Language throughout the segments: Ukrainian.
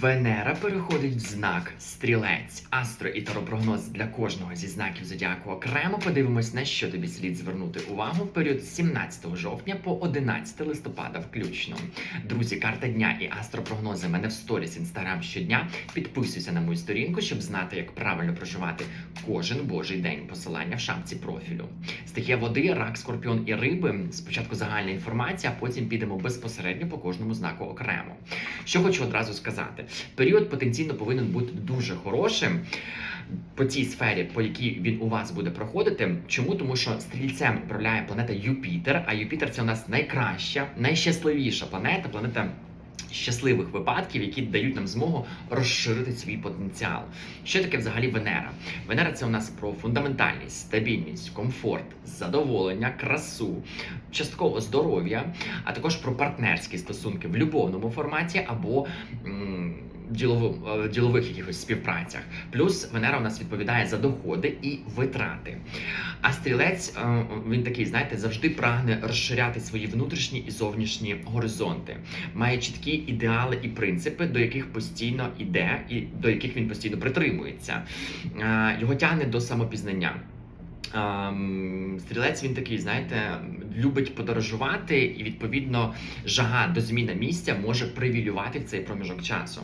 Венера переходить в знак стрілець. Астро і таропрогноз для кожного зі знаків зодіаку окремо. Подивимось, на що тобі слід звернути увагу в період з 17 жовтня по 11 листопада, включно. Друзі, карта дня і астропрогнози мене в сторіс інстаграм щодня. Підписуйся на мою сторінку, щоб знати, як правильно проживати кожен божий день. Посилання в шапці профілю. Стихія води, рак, скорпіон і риби. Спочатку загальна інформація, а потім підемо безпосередньо по кожному знаку окремо. Що хочу одразу сказати: період потенційно повинен бути дуже хорошим. По цій сфері, по якій він у вас буде проходити, чому тому, що стрільцем управляє планета Юпітер, а Юпітер це у нас найкраща, найщасливіша планета, планета щасливих випадків, які дають нам змогу розширити свій потенціал. Що таке взагалі Венера? Венера це у нас про фундаментальність, стабільність, комфорт, задоволення, красу, частково здоров'я, а також про партнерські стосунки в любовному форматі або м, ділово- е, ділових якихось співпрацях. Плюс Венера у нас відповідає за доходи і витрати. А стрілець е, він такий, знаєте, завжди прагне розширяти свої внутрішні і зовнішні горизонти, має чіткі ідеали і принципи, до яких постійно іде, і до яких він постійно притримується. Е, Його тягне до самопізнання. Ем, Стрілець він такий, знаєте, любить подорожувати, і відповідно жага до зміни місця може привілювати в цей проміжок часу.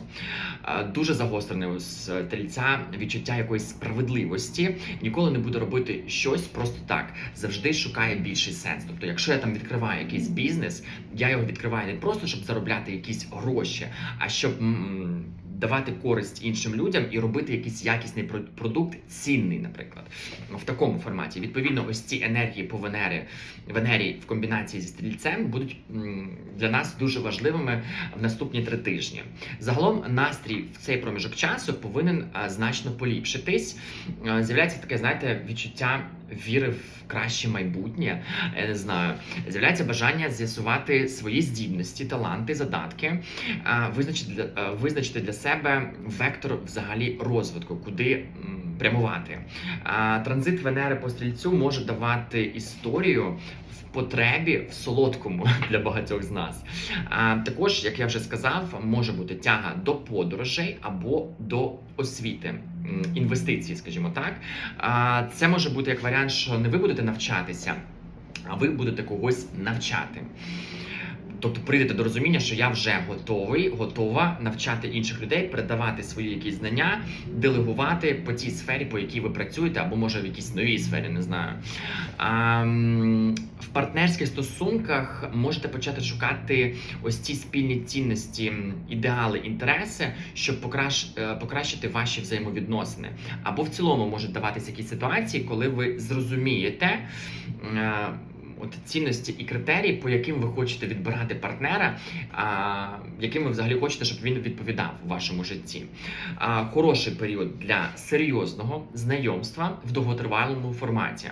Е, Дуже загострене у стрільця відчуття якоїсь справедливості. Ніколи не буде робити щось просто так. Завжди шукає більший сенс. Тобто, якщо я там відкриваю якийсь бізнес, я його відкриваю не просто щоб заробляти якісь гроші, а щоб. Давати користь іншим людям і робити якийсь якісний про- продукт, цінний, наприклад, в такому форматі. Відповідно, ось ці енергії по Венері, Венері в комбінації зі стрільцем будуть для нас дуже важливими в наступні три тижні. Загалом настрій в цей проміжок часу повинен значно поліпшитись. З'являється таке, знаєте, відчуття віри в краще майбутнє. Я не знаю, з'являється бажання з'ясувати свої здібності, таланти, задатки, визначити для визначити для себе вектор взагалі розвитку, куди прямувати. Транзит Венери по стрільцю може давати історію. В потребі в солодкому для багатьох з нас. А також, як я вже сказав, може бути тяга до подорожей або до освіти, м, інвестицій, скажімо так. Це може бути як варіант, що не ви будете навчатися, а ви будете когось навчати. Тобто прийдете до розуміння, що я вже готовий, готова навчати інших людей, передавати свої якісь знання, делегувати по тій сфері, по якій ви працюєте, або може в якійсь новій сфері, не знаю. А, в партнерських стосунках можете почати шукати ось ці спільні цінності, ідеали, інтереси, щоб е, покращити ваші взаємовідносини. Або в цілому можуть даватися якісь ситуації, коли ви зрозумієте. От цінності і критерії, по яким ви хочете відбирати партнера, а, яким ви взагалі хочете, щоб він відповідав у вашому житті. А, хороший період для серйозного знайомства в довготривалому форматі.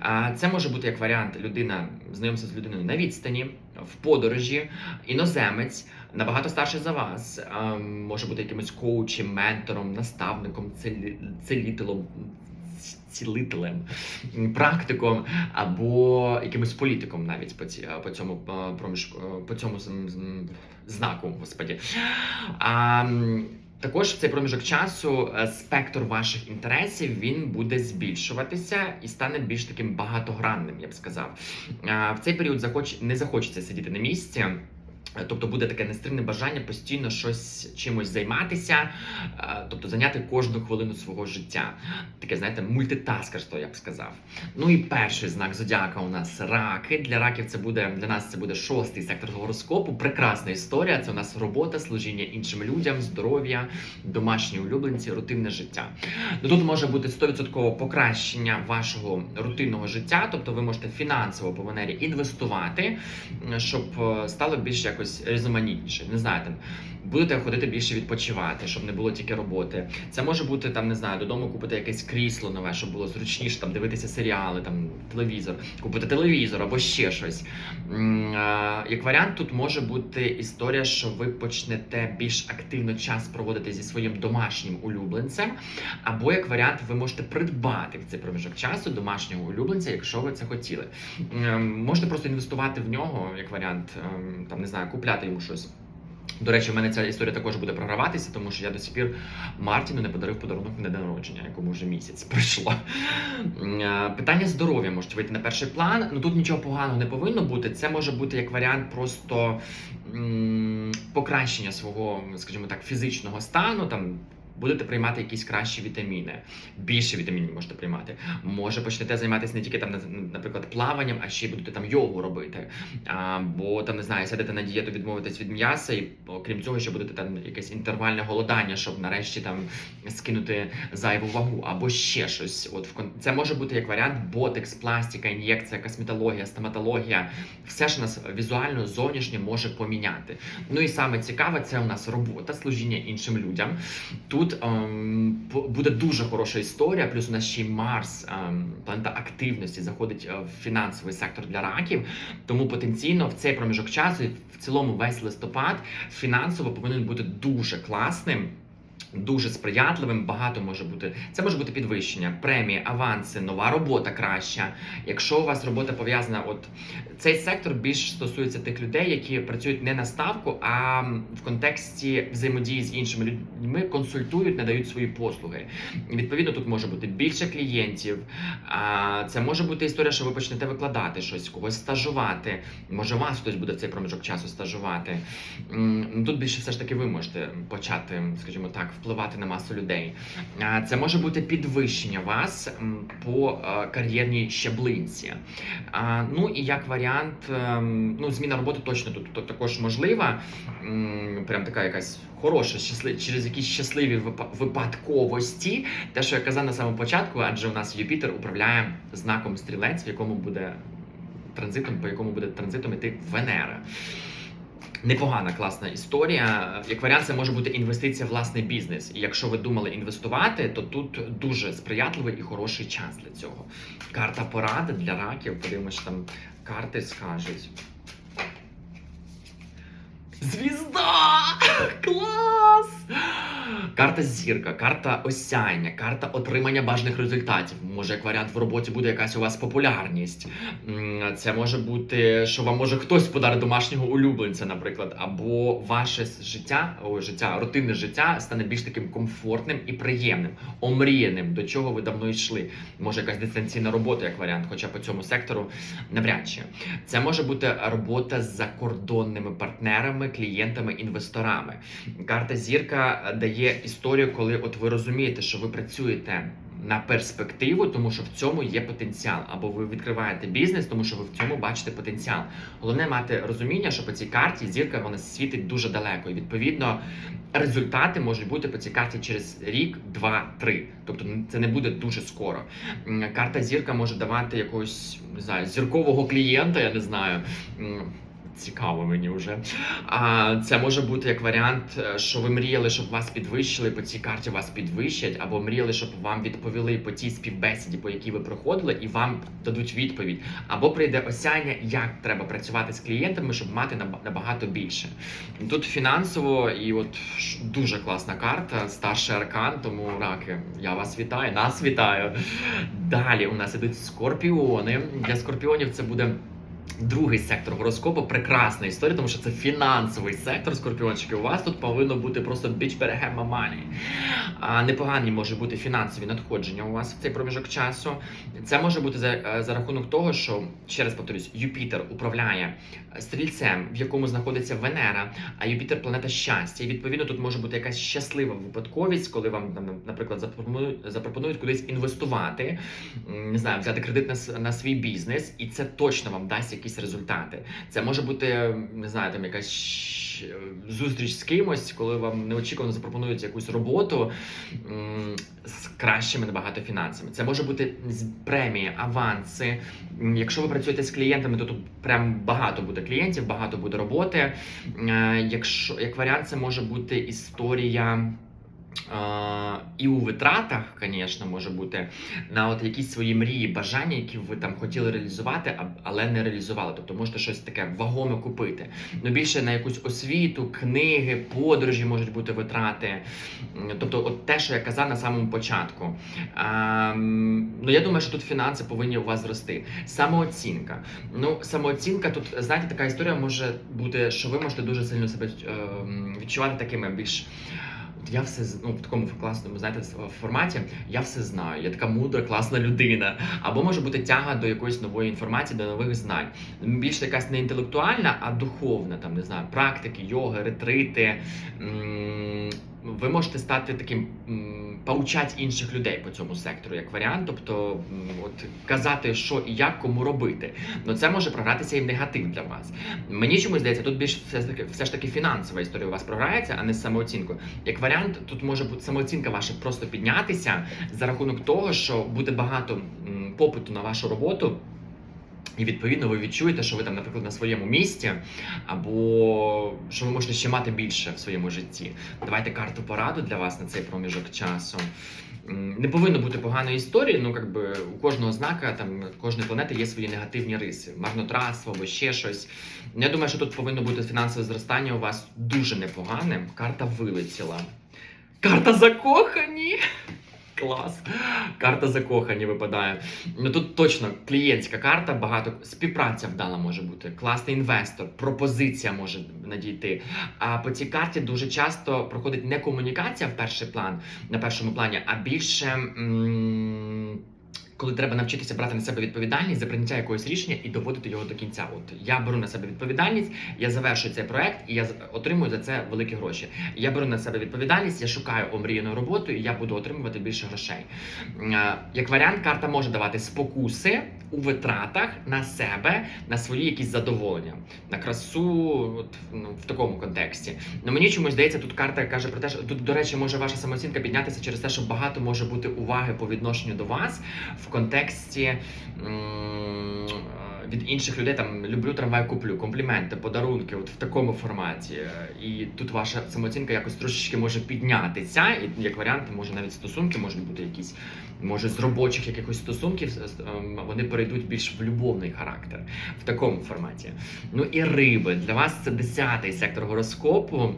А, це може бути як варіант людина знайомства з людиною на відстані, в подорожі, іноземець. Набагато старший за вас, може бути якимось коучем, ментором, наставником, целі- целітелом, цілителем, практиком або якимось політиком навіть по, ці, по цьому е, проміжку, е, по цьому знаку, господі. А, також в цей проміжок часу е, спектр ваших інтересів він буде збільшуватися і стане більш таким багатогранним, я б сказав. В цей період захоч... не захочеться сидіти на місці. Е, Тобто буде таке нестримне бажання постійно щось чимось займатися, е, тобто зайняти кожну хвилину свого життя. Таке, знаєте, мультитаскерство, я б сказав. Ну і перший знак зодіака у нас раки. Для раків це буде для нас це буде шостий сектор гороскопу. Прекрасна історія. Це у нас робота, служіння іншим людям, здоров'я, домашні улюбленці, рутинне життя. Ну тут може бути 100% покращення вашого рутинного життя, тобто ви можете фінансово по Венері інвестувати, щоб е, стало більш якось різноманітніше. Не знаю, там будете ходити більше відпочивати, щоб не було тільки роботи. Це може бути там, не знаю, додому купити якесь крісло нове, щоб було зручніше там дивитися серіали, там телевізор, купити телевізор або ще щось. Як варіант, тут може бути історія, що ви почнете більш активно час проводити зі своїм домашнім улюбленцем, або як варіант, ви можете придбати в цей проміжок часу домашнього улюбленця, якщо ви це хотіли. Ем, Можете просто інвестувати в нього, як варіант, ем, там не знаю, купляти йому щось. До речі, в мене ця історія також буде програватися, тому що я до сих пір Мартіну не подарив подарунок на день народження, якому вже місяць пройшло. Е, Питання здоров'я можуть вийти на перший план. Ну тут нічого поганого не повинно бути. Це може бути як варіант просто м, покращення свого, скажімо так, фізичного стану. Там будете приймати якісь кращі вітаміни, більше вітамінів можете приймати. Може почнете займатися не тільки там, наприклад, плаванням, а ще будете там йогу робити. А, бо там не знаю, сядете на дієту, відмовитесь від м'яса, і окрім цього, ще будете там якесь інтервальне голодання, щоб нарешті там скинути зайву вагу, або ще щось. От в це може бути як варіант ботекс, пластика, ін'єкція, косметологія, стоматологія. Все, що нас візуально зовнішнє може поміняти. Ну і саме цікаве, це у нас робота, служіння іншим людям. Тут ем, буде дуже хороша історія. Плюс у нас ще й Марс, ем, планета активності, заходить е, в фінансовий сектор для раків. Тому потенційно в цей проміжок часу, в цілому весь листопад, фінансово повинен бути дуже класним. Дуже сприятливим, багато може бути. Це може бути підвищення, премії, аванси, нова робота краща. Якщо у вас робота пов'язана, от цей сектор більш стосується тих людей, які працюють не на ставку, а в контексті взаємодії з іншими людьми, консультують, надають свої послуги. Відповідно, тут може бути більше клієнтів. А це може бути історія, що ви почнете викладати щось, когось стажувати. Може, вас хтось буде в цей проміжок часу стажувати. Тут більше все ж таки ви можете почати, скажімо так, впливати на масу людей. Це може бути підвищення вас по е, кар'єрній щаблинці. Ну і як варіант, ем, ну зміна роботи точно тут тут також можлива. Прям така якась хороша, щаслив, через якісь щасливі випадковості. Те, що я казав на самому початку, адже у нас Юпітер управляє знаком стрілець, в якому буде транзитом, по якому буде транзитом іти Венера. Непогана класна історія. Як варіант, це може бути інвестиція в власний бізнес. І якщо ви думали інвестувати, то тут дуже сприятливий і хороший час для цього. Карта поради для раків. Подивимось, там карти скажуть. Звізда! Карта зірка, карта осяяння, карта отримання бажаних результатів. Може, як варіант в роботі буде якась у вас популярність. Це може бути, що вам може хтось подарить домашнього улюбленця, наприклад, або ваше життя, о, життя, рутинне життя стане більш таким комфортним і приємним, омріяним, до чого ви давно йшли. Може, якась дистанційна робота, як варіант, хоча по цьому сектору навряд чи. Це може бути робота з закордонними партнерами, клієнтами, інвесторами. Карта зірка дає історію, коли от ви розумієте, що ви працюєте. На перспективу, тому що в цьому є потенціал, або ви відкриваєте бізнес, тому що ви в цьому бачите потенціал. Головне мати розуміння, що по цій карті зірка вона світить дуже далеко. І відповідно результати можуть бути по цій карті через рік, два, три. Тобто це не буде дуже скоро. Карта зірка може давати якогось не знаю, зіркового клієнта, я не знаю. Цікаво мені вже. А це може бути як варіант, е, що ви мріяли, щоб вас підвищили, по цій карті вас підвищать, або мріяли, щоб вам відповіли по тій співбесіді, по якій ви проходили, і вам дадуть відповідь. Або прийде осяння, як треба працювати з клієнтами, щоб мати набагато більше. Тут фінансово і от дуже класна карта, старший аркан, тому раки. Я вас вітаю, нас вітаю. Далі у нас ідуть скорпіони. Для скорпіонів це буде. Другий сектор гороскопу прекрасна історія, тому що це фінансовий сектор скорпіончики. У вас тут повинно бути просто bitch better have my money. А непогані може бути фінансові надходження у вас в цей проміжок часу. Це може бути за, е, за рахунок того, що ще раз повторюсь, Юпітер управляє стрільцем, в якому знаходиться Венера, а Юпітер планета щастя. І відповідно тут може бути якась щаслива випадковість, коли вам наприклад, запропонують, запропонують кудись інвестувати, не знаю, взяти кредит на, на свій бізнес, і це точно вам дасть якісь результати. Це може бути, не знаю, там якась зустріч з кимось, коли вам неочікувано запропонують якусь роботу з кращими набагато фінансами. Це може бути премії, аванси. Якщо ви працюєте з клієнтами, то тут прям багато буде клієнтів, багато буде роботи. Е, Якщо як варіант, це може бути історія. І у витратах, звісно, може бути на от якісь свої мрії, бажання, які ви там хотіли реалізувати, але не реалізували. Тобто можете щось таке вагоме купити. Ну більше на якусь освіту, книги, подорожі можуть бути витрати. Тобто, от те, що я казав на самому початку. А, ну я думаю, що тут фінанси повинні у вас зрости. Самооцінка. Ну, самооцінка тут, знаєте, така історія може бути, що ви можете дуже сильно себе е, відчувати такими більш. От Я все ну, в такому класному знаєте, форматі. Я все знаю. Я така мудра, класна людина. Або може бути тяга до якоїсь нової інформації, до нових знань. Більше якась не інтелектуальна, а духовна, там не знаю, практики, йоги, ретрити. Ви можете стати таким поучать інших людей по цьому сектору як варіант, тобто от казати, що і як кому робити. Ну це може програтися і в негатив для вас. Мені чомусь здається, тут більш все ж таки все ж таки фінансова історія у вас програється, а не з самооцінкою. Як варіант, тут може бути самооцінка ваша просто піднятися за рахунок того, що буде багато попиту на вашу роботу. І відповідно ви відчуєте, що ви там, наприклад, на своєму місці, або що ви можете ще мати більше в своєму житті. Давайте карту пораду для вас на цей проміжок часу. Не повинно бути поганої історії, ну якби у кожного знака, там кожної планети є свої негативні риси, марнотратство або ще щось. Я думаю, що тут повинно бути фінансове зростання у вас дуже непогане. Карта вилетіла. Карта закохані. Клас. Карта закохані випадає. Ну тут точно клієнтська карта, багато співпраця вдала може бути, класний інвестор, пропозиція може надійти. А по цій карті дуже часто проходить не комунікація в перший план, на першому плані, а більше. м, Коли треба навчитися брати на себе відповідальність за прийняття якогось рішення і доводити його до кінця. От я беру на себе відповідальність, я завершую цей проект і я отримую за це великі гроші. Я беру на себе відповідальність, я шукаю омріяну роботу, і я буду отримувати більше грошей. Е, Як варіант, карта може давати спокуси у витратах на себе, на свої якісь задоволення, на красу, от, ну, в такому контексті. Ну мені чомусь здається, тут карта каже про те, що тут, до речі, може ваша самооцінка піднятися через те, що багато може бути уваги по відношенню до вас в контексті. Від інших людей там люблю трамвай, куплю, компліменти, подарунки, от в такому форматі. І тут ваша самооцінка якось трошечки може піднятися. І як варіант, може навіть стосунки можуть бути якісь, може з робочих якихось стосунків ем, вони перейдуть більш в любовний характер в такому форматі. Ну і риби для вас це десятий сектор гороскопу.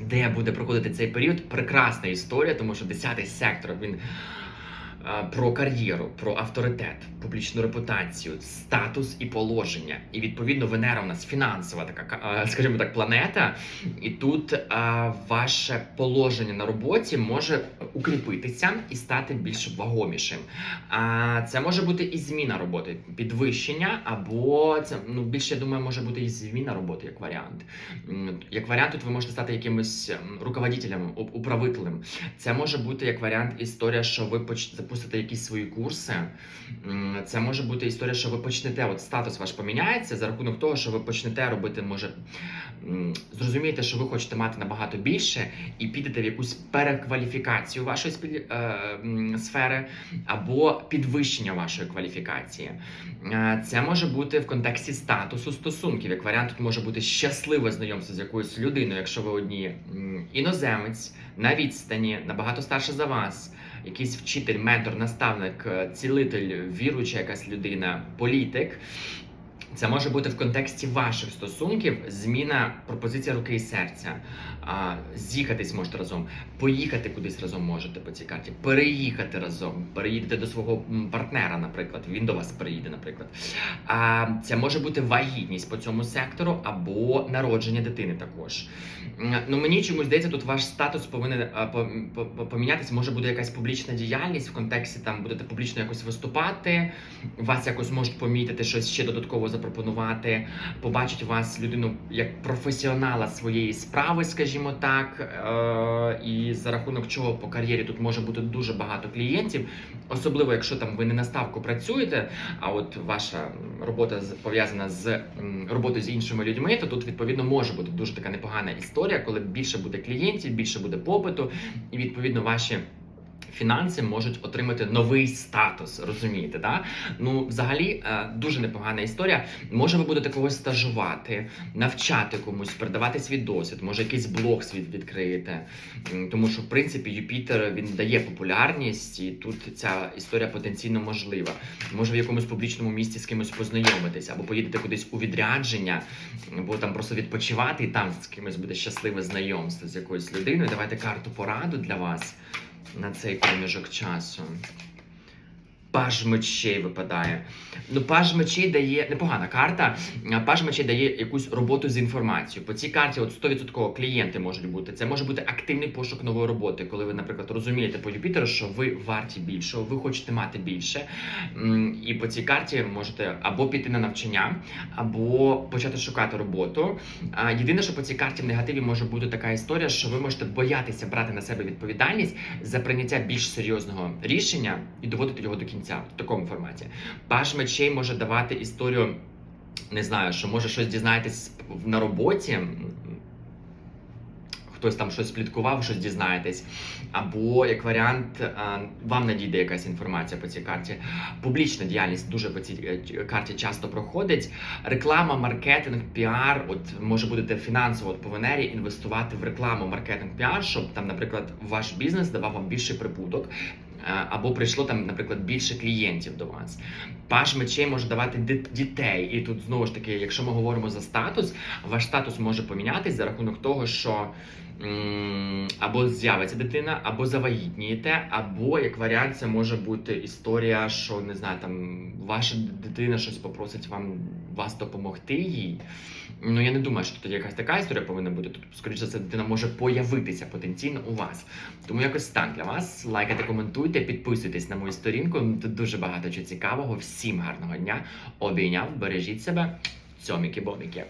Де буде проходити цей період? Прекрасна історія, тому що 10-й сектор він про кар'єру, про авторитет, публічну репутацію, статус і положення. І відповідно Венера у нас фінансова така, скажімо так, планета. І тут ваше положення на роботі може укріпитися і стати більш вагомішим. А це може бути і зміна роботи, підвищення, або це ну більше я думаю, може бути і зміна роботи як варіант. Як варіант, тут ви можете стати якимось ем, руководителем, управителем. Це може бути як варіант історія, що ви поч... запустите якісь свої курси. Це може бути історія, що ви почнете, от статус ваш поміняється за рахунок того, що ви почнете робити, може зрозумієте, що ви хочете мати набагато більше, і підете в якусь перекваліфікацію вашої спіль... е, сфери або підвищення вашої кваліфікації. Е, Це може бути в контексті статусу стосунків. Як варіант, тут може бути щасливе знайомство з якоюсь людиною, якщо ви одні іноземець на відстані, набагато старше за вас. Якийсь вчитель, ментор, наставник, е, цілитель, віруюча якась людина, політик. Це може бути в контексті ваших стосунків зміна пропозиція руки і серця. А, з'їхатись можете разом, поїхати кудись разом можете по цій карті, переїхати разом, переїдете до свого партнера, наприклад. Він до вас приїде, наприклад. А, це може бути вагітність по цьому сектору або народження дитини також. Ну мені чомусь здається, тут ваш статус повинен помінятися. Може буде якась публічна діяльність в контексті там будете публічно якось виступати, вас якось можуть помітити, щось ще додатково запропонувати, побачить вас людину як професіонала своєї справи, скажімо так. Е- і за рахунок чого по кар'єрі тут може бути дуже багато клієнтів, особливо якщо там ви не на ставку працюєте, а от ваша робота пов'язана з роботою з іншими людьми, то тут відповідно може бути дуже така непогана історія, коли більше буде клієнтів, більше буде попиту, і відповідно ваші Фінанси можуть отримати новий статус, розумієте, да? Ну, взагалі, е, дуже непогана історія. Може, ви будете когось стажувати, навчати комусь, передавати свій досвід, може якийсь блог свій відкриєте. Тому що, в принципі, Юпітер він дає популярність, і тут ця історія потенційно можлива. Може, в якомусь публічному місці з кимось познайомитися, або поїдете кудись у відрядження, або там просто відпочивати, і там з кимось буде щасливе знайомство з якоюсь людиною. Давайте карту пораду для вас на цей проміжок часу. Паж мечей випадає. Ну, паж мечей дає непогана карта. Паж мечей дає якусь роботу з інформацією. По цій карті от 100% клієнти можуть бути. Це може бути активний пошук нової роботи, коли ви, наприклад, розумієте по Юпітеру, що ви варті більшого, ви хочете мати більше. І по цій карті можете або піти на навчання, або почати шукати роботу. Єдине, що по цій карті в негативі може бути така історія, що ви можете боятися брати на себе відповідальність за прийняття більш серйозного рішення і доводити його до кінця в такому форматі. Паш мечей може давати історію, не знаю, що може щось дізнаєтесь на роботі. Хтось там щось пліткував, щось дізнаєтесь. Або як варіант, вам надійде якась інформація по цій карті. Публічна діяльність дуже по цій е, карті часто проходить. Реклама, маркетинг, піар. От може будете фінансово от по Венері інвестувати в рекламу, маркетинг, піар, щоб там, наприклад, ваш бізнес давав вам більший прибуток. Е, Або прийшло там, наприклад, більше клієнтів до вас. Паш мечей може давати дітей. І тут знову ж таки, якщо ми говоримо за статус, ваш статус може помінятись за рахунок того, що або з'явиться дитина, або завагітнієте, або як варіант, це може бути історія, що не знаю, там ваша дитина щось попросить вам вас допомогти їй. Ну я не думаю, що тут якась така історія повинна бути. Тут, скоріше все, дитина може появитися потенційно у вас. Тому якось так для вас. Лайкайте, коментуйте, підписуйтесь на мою сторінку. Тут дуже багато чого цікавого. Всім гарного дня. Обійняв, бережіть себе. Цьоміки-боміки.